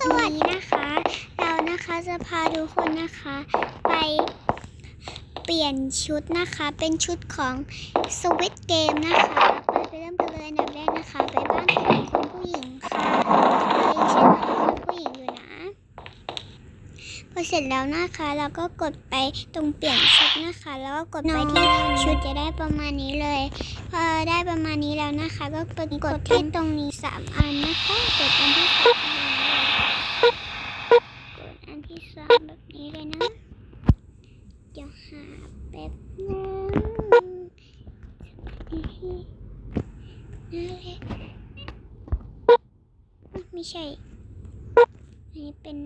สวัสดีนะคะ เรานะคะจะพาทุกคนนะคะ ไปเปลี่ยนชุดนะคะ เป็นชุดของสวิตเกมนะคะ ไปไปเริ่มกันเลยอันดับแรกนะคะ ไปบ้านของคุณผู้หญิงค่ะเรายังใช้บ้านคุณผู้หญิงอยู่นะพอเสร็จแล้วนะคะ เราก็กดไปตรงเปลี่ยนชุดนะคะ แล้วก็กดไปที่ชุดจะได้ประมาณนี้เลย พอได้ประมาณนี้แล้วนะคะ ก็ไปกดที่ตรงนี้สามอันนะคะกดอันที่สามกด อันที่สามแบบนี้เลยนะเดี๋ยวหาแป๊บนึงนี่นั่นแหละไม่ใช่ อันนี้เป็น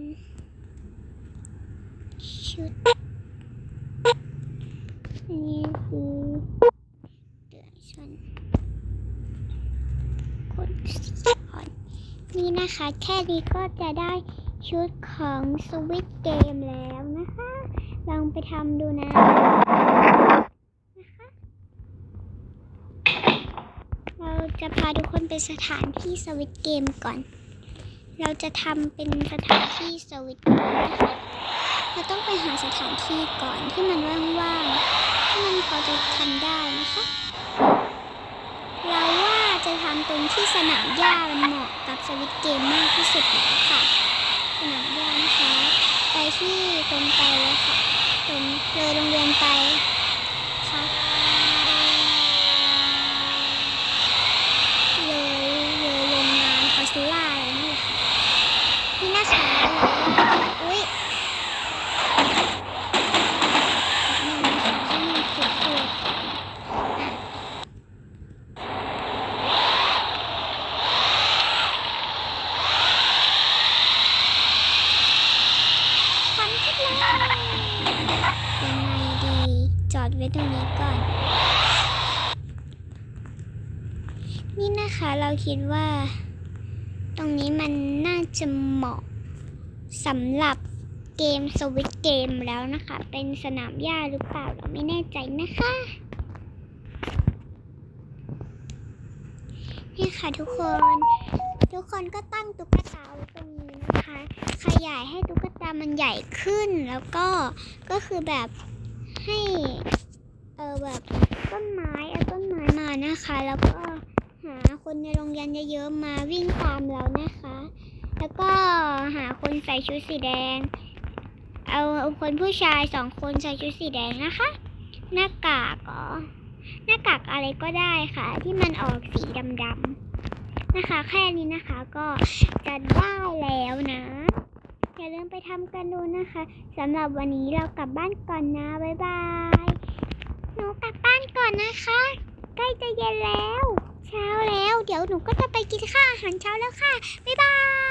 ชุดอันนี้คือเดือนส่วนคนสอนนี่นะคะ แค่นี้ก็จะได้ ชุดของสวิตเกมแล้วนะคะ ลองไปทำดูนะ นะคะ เราจะพาทุกคนไปสถานที่สวิตเกมก่อน เราจะทำเป็นสถานที่สวิตเกมนะคะเราต้องไปหาสถานที่ก่อนที่มันว่างๆที่มันพอจะทำได้นะคะ เราว่าจะทำตรงที่สนามหญ้ามันเหมาะกับสวิตเกมมากที่สุดแล้วค่ะ สนามหญ้านะคะ ไปที่ตรงไปเลยค่ะตรงเลยโรงเรียนไปค่ะเลยเลยโรงงานคาซูล่าอะไรนี่แหละค่ะนี่นะคะอุ้ยนี่นะคะให้มันเก็บตัวก่อนอะ ทำกันเลยยังไงดี จอด ไว้ตรงนี้ก่อน นี่นะคะเราคิดว่า ตรงนี้มันน่าจะเหมาะสำหรับเกมสวิตเกมแล้วนะคะ เป็นสนามหญ้าหรือเปล่าเราไม่แน่ใจนะคะ นี่ค่ะทุกคน ทุกคนก็ตั้งตุ๊กตาไว้ตรงนี้นะคะ ขยายให้ตุ๊กตามันใหญ่ขึ้นแล้วก็ก็คือแบบให้ แบบต้นไม้เอาต้นไม้มานะคะ แล้วก็หาคนในโรงเรียนเยอะๆมาวิ่งตามเรานะคะ แล้วก็หาคนใส่ชุดสีแดง เอาคนผู้ชายสองคนใส่ชุดสีแดงนะคะ หน้ากากเหรอหน้ากากอะไรก็ได้ค่ะ ที่มันออกสีดำๆนะคะ แค่นี้นะคะก็จะได้แล้วนะอย่าลืมไปทำกันดูนะคะสำหรับวันนี้เรากลับบ้านก่อนนะ บ๊ายบาย หนูกลับบ้านก่อนนะคะ ใกล้จะเย็นแล้ว เช้าแล้ว เดี๋ยวหนูก็จะไปกินข้าวอาหารเช้าแล้วค่ะ บ๊ายบาย